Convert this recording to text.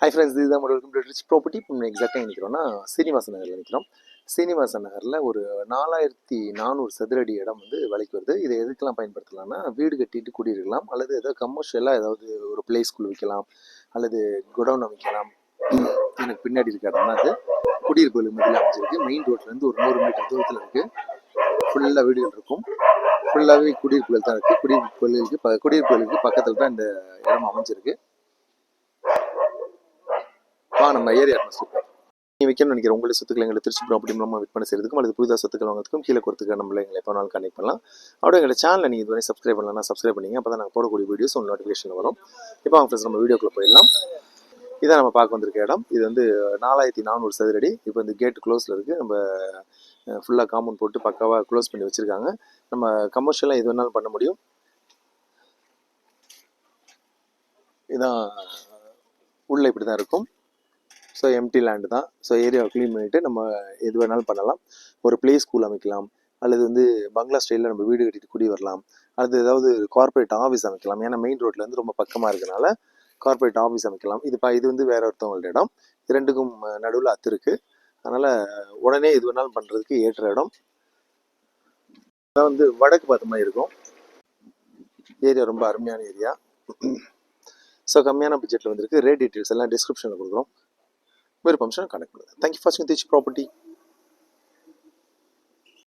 High friends இதுதான் welcome computer rich property இப்போ எக்ஸாக்டாக நிற்கிறோம்னா சீனிவாச நகரில் நிற்கிறோம் சீனிவாசன் நகரில் ஒரு நாலாயிரத்தி நானூறு சதுரடி இடம் வந்து விலைக்கு வருது. இதை எதுக்கெல்லாம் பயன்படுத்தலாம்னா வீடு கட்டிட்டு குடியிருக்கலாம் அல்லது ஏதோ கமர்ஷியலாக ஏதாவது ஒரு பிளே ஸ்கூல் வைக்கலாம் அல்லது குடவுன் அமைக்கலாம் எனக்கு பின்னாடி இருக்க இடம்னா அது. குடியிருப்புகளுக்கு மதியில் அமைஞ்சிருக்கு. மெயின் ரோட்லேருந்து ஒரு நூறு மீட்டர் தூரத்தில் இருக்குது ஃபுல்லாக வீடுகள் இருக்கும். ஃபுல்லாகவே குடியிருப்புகள் தான் இருக்குது குடியிருப்புகளுக்கு ப குடியிருப்புகளுக்கு பக்கத்தில் தான் இந்த இடம் அமைஞ்சிருக்கு. வா நம்ம ஏரியா அட்மாஸ்பியர் நீ வைக்கணும்னு நினைக்கிற உங்களுடைய சொத்துக்களை எங்களை திருச்சிபுரம் அப்படி மூலமாக விற்பனை செய்யறதுக்கும் அல்லது புதிதாக சொத்துக்கள் வாங்குறதுக்கும் கீழே கொடுத்துக்க நம்மள எங்களை எப்போ நாள் கனெக்ட் பண்ணலாம். அப்படியே எங்களை சேனலில் நீங்கள் இதுவரை சப்ஸ்கிரைப் பண்ணலாம் சப்ஸ்கிரைப் பண்ணிங்க. அப்போ தான் நாங்கள் போடக்கூடிய வீடியோஸ் உங்கள் நோட்டிஃபிகேஷன் வரும். இப்போ அவங்க ஃப்ரெண்ட்ஸ் நம்ம வீடியோக்குள்ளே போயிடலாம். இதான் நம்ம பார்க்க வந்திருக்க இடம். இது வந்து நாலாயிரத்தி நானூறு சதுரடி. இப்போ இந்த கேட் க்ளோஸில் இருக்குது நம்ம ஃபுல்லாக காம்பவுண்ட் போட்டு பக்காவாக க்ளோஸ் பண்ணி வச்சுருக்காங்க. நம்ம கமர்ஷியலாக எது வேணாலும் பண்ண முடியும். இதான் உள்ள இப்படி தான் இருக்கும். ஸோ எம்டி லேண்டு தான். ஸோ ஏரியாவை க்ளீன் பண்ணிவிட்டு நம்ம எது வேணாலும் பண்ணலாம். ஒரு ப்ளே ஸ்கூல் அமைக்கலாம். அல்லது வந்து பங்களா ஸ்டைலில் நம்ம வீடு கட்டிட்டு குடி வரலாம். அல்லது ஏதாவது கார்ப்பரேட் ஆஃபீஸ் அமைக்கலாம். ஏன்னா மெயின் ரோட்லேருந்து ரொம்ப பக்கமாக இருக்கனால கார்ப்பரேட் ஆஃபீஸ் அமைக்கலாம். இது இது வந்து வேற ஒருத்தவங்களோட இடம். இரண்டுக்கும் நடுவில் அத்து இருக்குது அதனால் உடனே எது வேணாலும் பண்ணுறதுக்கு ஏற்ற இடம். அதான் வந்து வடக்கு பார்த்த மாதிரி இருக்கும். ஏரியா ரொம்ப அருமையான ஏரியா ஸோ கம்மியான பட்ஜெட்டில் வந்திருக்கு. ரேட் டீட்டெயில்ஸ் எல்லாம் டிஸ்கிரிப்ஷனில் கொடுக்குறோம். விருப்பம் கனெக்ட் பண்ணுங்கள் தேங்க்யூ ஃபார் வாட்சிங் திச் ப்ராப்பர்ட்டி